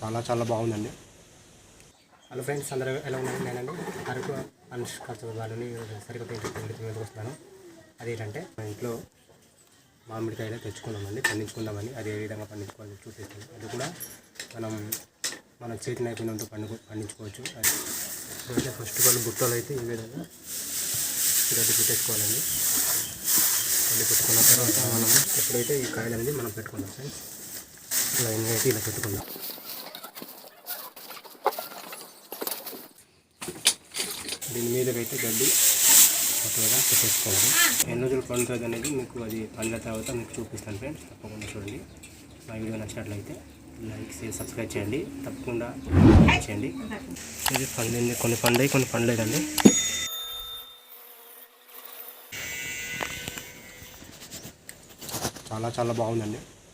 చాలా చాలా బాగుందండి. హలో ఫ్రెండ్స్ అందరూ ఎలా ఉన్నారు? నేనండి. అరకు అనుష్క వాళ్ళని సరికొత్త ఇంటికి మీదకి వస్తున్నాను. అదేంటంటే మా ఇంట్లో మామిడికాయలు తెచ్చుకున్నామండి పండించుకుందామని అది ఏ విధంగా పండించుకోవాలి చూపిస్తాను అది కూడా మనం మన చేతి నైపుణ్యంతో పండు పండించుకోవచ్చు. అది అయితే ఫస్ట్ వాళ్ళు బుట్టలు అయితే ఈ విధంగా గడ్డి పెట్టేసుకోవాలండి. గడ్డి పెట్టుకున్న తర్వాత మనం ఎప్పుడైతే ఈ కాయలు అనేది మనం పెట్టుకుందాం ఫ్రెండ్స్. లైన్ అయితే ఇలా పెట్టుకుందాం. దీని మీదకైతే గడ్డి చక్కగా పెట్టేసుకోవాలి. ఎన్ని రోజులు పండుతుంది అనేది మీకు అది పండిన తర్వాత మీకు చూపిస్తాను ఫ్రెండ్స్. తప్పకుండా చూడండి. మా వీడియో నచ్చినట్లయితే లైక్ చేసి సబ్స్క్రైబ్ చేయండి. తప్పకుండా చేయండి. ఇది పండింది కొన్ని పండాయి కొన్ని పండలేదండి. చాలా చాలా బాగుందండి.